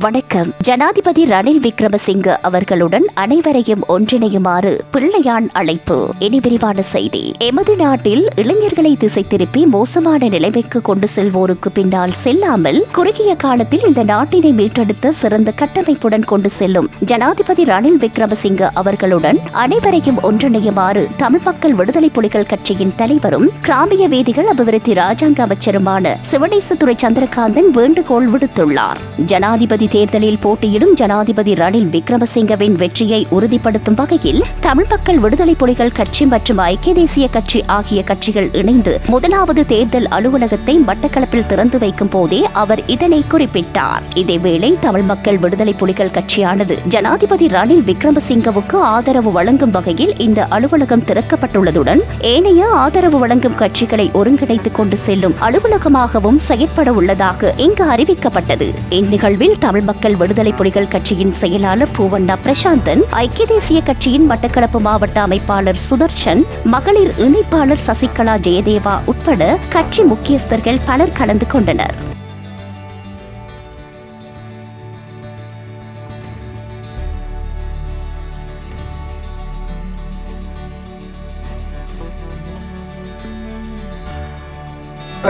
வணக்கம். ஜனாதிபதி ரணில் விக்ரமசிங்க அவர்களுடன் அனைவரையும் ஒன்றிணையுமாறு பிள்ளையான் அழைப்பு. இனி விரிவான செய்தி. எமது நாட்டில் இளைஞர்களை திசை திருப்பி மோசமான நிலைமைக்கு கொண்டு செல்வோருக்கு பின்னால் செல்லாமல் குறுகிய காலத்தில் இந்த நாட்டினை மீட்டெடுத்த சிறந்த கட்டமைப்புடன் கொண்டு செல்லும் ஜனாதிபதி ரணில் விக்ரமசிங்க அவர்களுடன் அனைவரையும் ஒன்றிணையுமாறு தமிழ் மக்கள் விடுதலை புலிகள் கட்சியின் தலைவரும் கிராமிய வேதிகள் அபிவிருத்தி ராஜாங்க அமைச்சருமான சிவனேசதுரை சந்திரகாந்தன் வேண்டுகோள் விடுத்துள்ளார். ஜனாதிபதி ஜனாதிபதி தேர்தலில் போட்டியிடும் ஜனாதிபதி ரணில் விக்ரமசிங்கவின் வெற்றியை உறுதிப்படுத்தும் வகையில் தமிழ் மக்கள் விடுதலை புலிகள் கட்சி மற்றும் ஐக்கிய தேசிய கட்சி ஆகிய கட்சிகள் இணைந்து முதலாவது தேர்தல் அலுவலகத்தை மட்டக்களப்பில் திறந்து வைக்கும் போதே அவர் இதனை குறிப்பிட்டார். இதேவேளை தமிழ் மக்கள் விடுதலை புலிகள் கட்சியானது ஜனாதிபதி ரணில் விக்ரமசிங்கவுக்கு ஆதரவு வழங்கும் வகையில் இந்த அலுவலகம் திறக்கப்பட்டுள்ளதுடன் ஏனைய ஆதரவு வழங்கும் கட்சிகளை ஒருங்கிணைத்துக் கொண்டு செல்லும் அலுவலகமாகவும் செயற்பட உள்ளதாக இங்கு அறிவிக்கப்பட்டது. இந்நிகழ்வில் தமிழ் மக்கள் விடுதலை புலிகள் கட்சியின் செயலாளர் பூவண்டா பிரசாந்தன் ஐக்கிய தேசிய கட்சியின் மட்டக்களப்பு மாவட்ட அமைப்பாளர் சுதர்ஷன் மகளிர் இணைப்பாளர் சசிகலா ஜெயதேவா உட்பட கட்சி முக்கியஸ்தர்கள் பலர் கலந்து கொண்டனர்.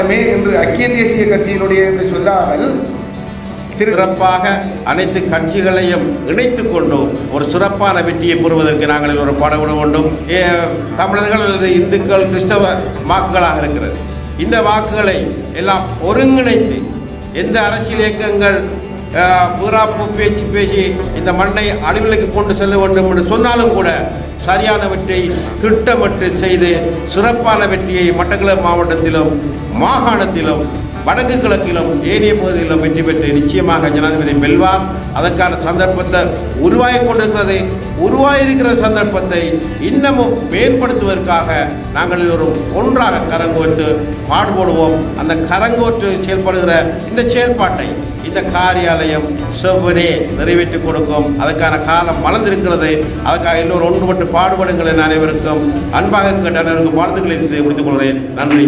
மே என்று ஐக்கிய தேசிய கட்சியினுடைய என்று சொல்லாமல் சிறப்பாக அனைத்து கட்சிகளையும் இணைத்து கொண்டு ஒரு சிறப்பான வெற்றியை பெறுவதற்கு நாங்கள் ஒரு பாடுபட வேண்டும். ஏ, தமிழர்கள் அல்லது இந்துக்கள் கிறிஸ்தவ வாக்குகளாக இருக்கிறது. இந்த வாக்குகளை எல்லாம் ஒருங்கிணைத்து எந்த அரசியல் இயக்கங்கள் புறாப்பு பேச்சு பேசி இந்த மண்ணை அலுவலுக்கு கொண்டு செல்ல வேண்டும் என்று சொன்னாலும் கூட சரியானவற்றை திட்டமிட்டு செய்து சிறப்பான வெற்றியை மட்டக்களப்பு மாவட்டத்திலும் மாகாணத்திலும் வடக்கு கிழக்கிலும் ஏனைய பகுதிகளிலும் வெற்றி பெற்று நிச்சயமாக ஜனாதிபதி வெல்வார் அதற்கான சந்தர்ப்பத்தை உருவாகி கொண்டிருக்கிறது. உருவாகியிருக்கிற சந்தர்ப்பத்தை இன்னமும் மேம்படுத்துவதற்காக நாங்கள் ஒரு ஒன்றாக கரங்கோற்று பாடுபடுவோம். அந்த கரங்கோற்று செயல்படுகிற இந்த செயல்பாட்டை இந்த காரியாலயம் செவ்வனே நிறைவேற்றி கொடுக்கும். அதற்கான காலம் மலர்ந்திருக்கிறது. அதுக்காக எல்லோரும் ஒன்றுபட்டு பாடுபடுங்கள் என அனைவருக்கும் அன்பாக கேட்ட அனைவருக்கும் வாழ்த்துக்களை முடித்துக் கொள்கிறேன். நன்றி.